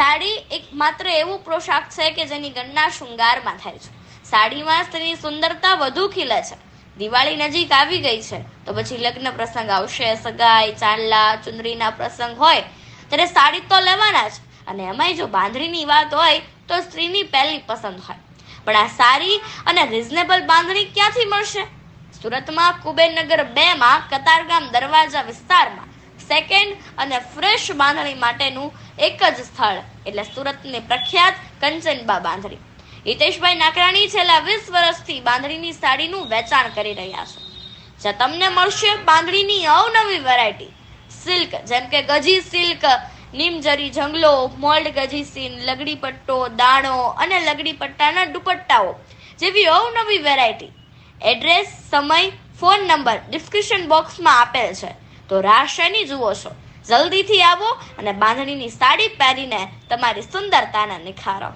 સાડી એક માત્ર એવું પોશાક છે કે જેની ગણના શૃંગારમાં થાય છે. સાડીમાં સ્ત્રીની સુંદરતા વધુ ખીલે છે. દિવાળી નજીક આવી ગઈ છે. તો પછી લગ્ન પ્રસંગ આવશે, સગાઈ, ચાંદલા ચુંદડીના પ્રસંગ હોય, ત્યારે સાડી તો લેવાના જ. અને એમાંય જો બાંધણીની વાત હોય, તો સ્ત્રીની પહેલી પસંદ હોય. પણ આ સારી અને રિઝનેબલ બાંધણી ક્યાંથી મળશે? સુરતમાં કુબેરનગર બે માં કતારગામ દરવાજા વિસ્તારમાં સેકન્ડ અને ફ્રેશ બાંધણી માટેનું એક જ સ્થળ, એટલે સુરતની પ્રખ્યાત કંચનબા બાંધણી. હિતેશભાઈ નાકરાણી છેલ્લા વીસ વર્ષથી બાંધણીની સાડીનું વેચાણ કરી રહ્યા છે. જ્યાં તમને મળશે બાંધણીની અવનવી વેરાયટી સિલ્ક, જેમ કે ગજી સિલ્ક, નીમજરી જંગલો, મોલ્ડ ગજી સીન, લગડી પટ્ટો, દાણો અને લગડી પટ્ટાના દુપટ્ટાઓ જેવી અવનવી વેરાયટી એડ્રેસ, સમય, ફોન નંબર ડિસ્ક્રિપ્શન બોક્સમાં આપેલ છે. તો રાહ શેની જુઓ છો. જલ્દીથી આવો અને બાંધણીની સાડી પહેરીને તમારી સુંદરતાને નિખારો.